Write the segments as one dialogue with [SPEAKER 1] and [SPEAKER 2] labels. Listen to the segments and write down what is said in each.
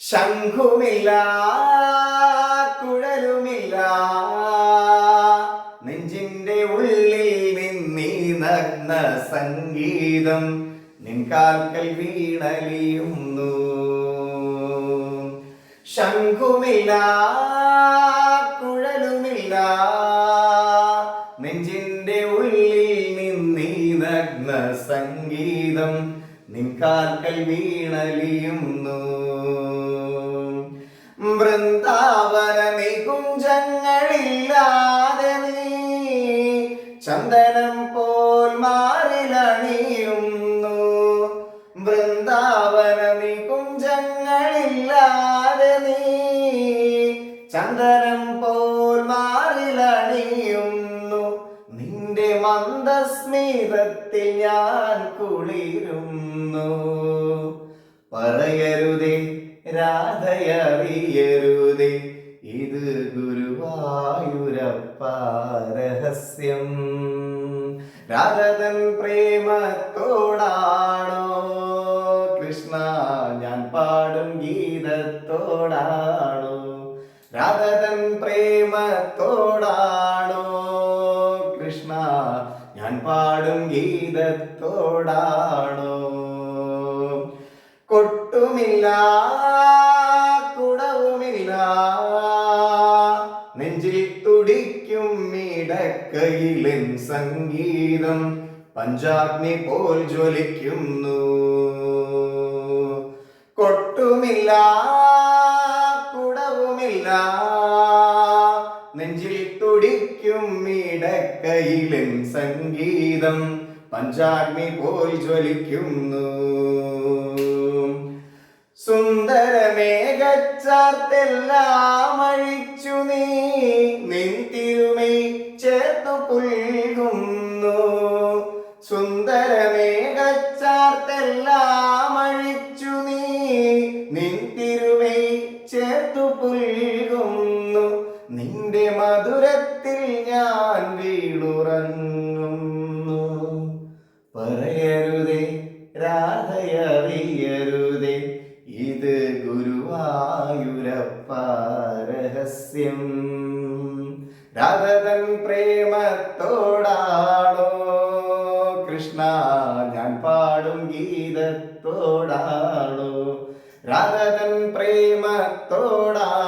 [SPEAKER 1] ശംഖുമില്ല കുഴലുമില്ല. നെഞ്ചിന്റെ ഉള്ളിൽ നിന്നീ നഗ്ന സംഗീതം നിൻകാൽക്കൽ വീണലിയുന്നു. ശംഖുമില്ല കുഴലുമില്ല. നെഞ്ചിന്റെ ഉള്ളിൽ നിന്നീ നഗ്ന സംഗീതം നിൻകാൽക്കൽ വീണലിയുന്നു. വൃന്ദാവന നികുഞ്ചങ്ങളില്ലാതെ നീ ചന്ദനം പോൽ മാറിലണിയുന്നു. വൃന്ദാവന നികുഞ്ചങ്ങളില്ലാതെ നീ ചന്ദനം പോൽ മന്ദസ്മിതത്തിൽ ഞാൻ കുളിരുന്നു. പറയരുതേ രാധയറിയരുതേ ഇത് ഗുരുവായൂരപ്പ രഹസ്യം. രാധതൻ പ്രേമത്തോടാണോ? കൃഷ്ണ ഞാൻ പാടും ഗീതത്തോടാണോ? രാധതൻ പ്രേമത്തോടാണോ ഞാൻ പാടും ഗീതത്തോടാണോ? കൊട്ടുമില്ല കുടവുമില്ല. നെഞ്ചിൽ തുടിക്കും ഇടക്കയിലെ സംഗീതം പഞ്ചാഗ്നി പോൽ ജ്വലിക്കുന്നു. കൊട്ടുമില്ല കുടവുമില്ല. നെഞ്ചിൽ ഇടക്കയിലിൻ സംഗീതം. പഞ്ചാഗ്നി പോൽ ജ്വലിക്കുന്നു. സുന്ദരമേഘച്ചാർത്തെല്ലാം അഴിച്ചു നീ. നിന്തിരുമേ തിരുമൈ ചേർത്തു പുൽകുന്നു. സുന്ദരമേഘച്ചാർത്തെല്ലാം അഴിച്ചു നീ. നിൻ മധുരത്തിൽ ഞാൻ വീടുറങ്ങുന്നു പറയരുതേ രാധയറിയരുതേ ഇത് ഗുരുവായൂരപ്പ രഹസ്യം. രാധതൻ പ്രേമത്തോടാണോ കൃഷ്ണ ഞാൻ പാടും ഗീതത്തോടാണോ രാധതൻ പ്രേമത്തോടാണോ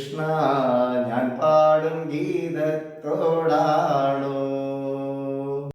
[SPEAKER 1] കൃഷ്ണ ഞാൻ പാടും ഗീതത്തോടാണോ